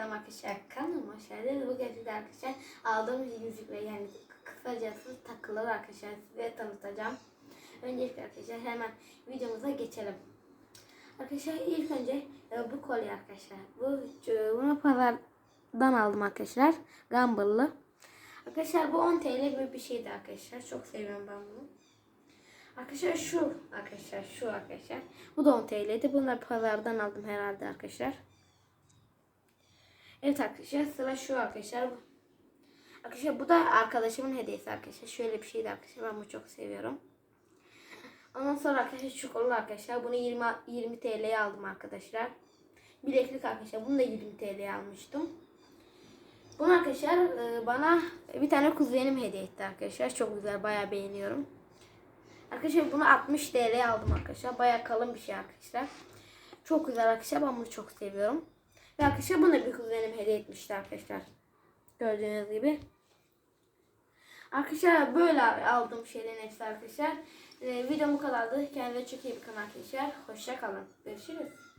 selam arkadaşlar. Kanalıma hoş. Bu gece arkadaşlar aldığım yüzükle yani kısacası takıları arkadaşlar size tanıtacağım. Öncelikle arkadaşlar hemen videomuza geçelim. Arkadaşlar ilk önce e, bu kolye arkadaşlar. Bu e, bunu pazardan aldım arkadaşlar. Gumball'lı. Arkadaşlar bu 10 TL gibi bir şeydi arkadaşlar. Çok seviyorum ben bunu. Arkadaşlar şu arkadaşlar şu arkadaşlar. Bu da 10 TL'ydi. Bunları pazardan aldım herhalde arkadaşlar. Evet arkadaşlar sıra şu arkadaşlar. Arkadaşlar bu da arkadaşımın hediyesi arkadaşlar. Şöyle bir şeydi arkadaşlar. Ben bunu çok seviyorum. Ondan sonra arkadaşlar çikolata arkadaşlar. Bunu 20, 20 TL'ye aldım arkadaşlar. Bileklik arkadaşlar. Bunu da 20 TL'ye almıştım. Bunu arkadaşlar e, bana bir tane kuzenim hediye etti arkadaşlar. Çok güzel. Bayağı beğeniyorum. Arkadaşlar bunu 60 TL'ye aldım arkadaşlar. Bayağı kalın bir şey arkadaşlar. Çok güzel arkadaşlar. Ben bunu çok seviyorum. Ve arkadaşlar bunu bir kuzenim hediye etmişti arkadaşlar. Gördüğünüz gibi. Arkadaşlar böyle aldığım şeylerin hepsi arkadaşlar. Ee, videom bu kadardı. Kendinize çok iyi bakın arkadaşlar. Hoşça kalın. Görüşürüz.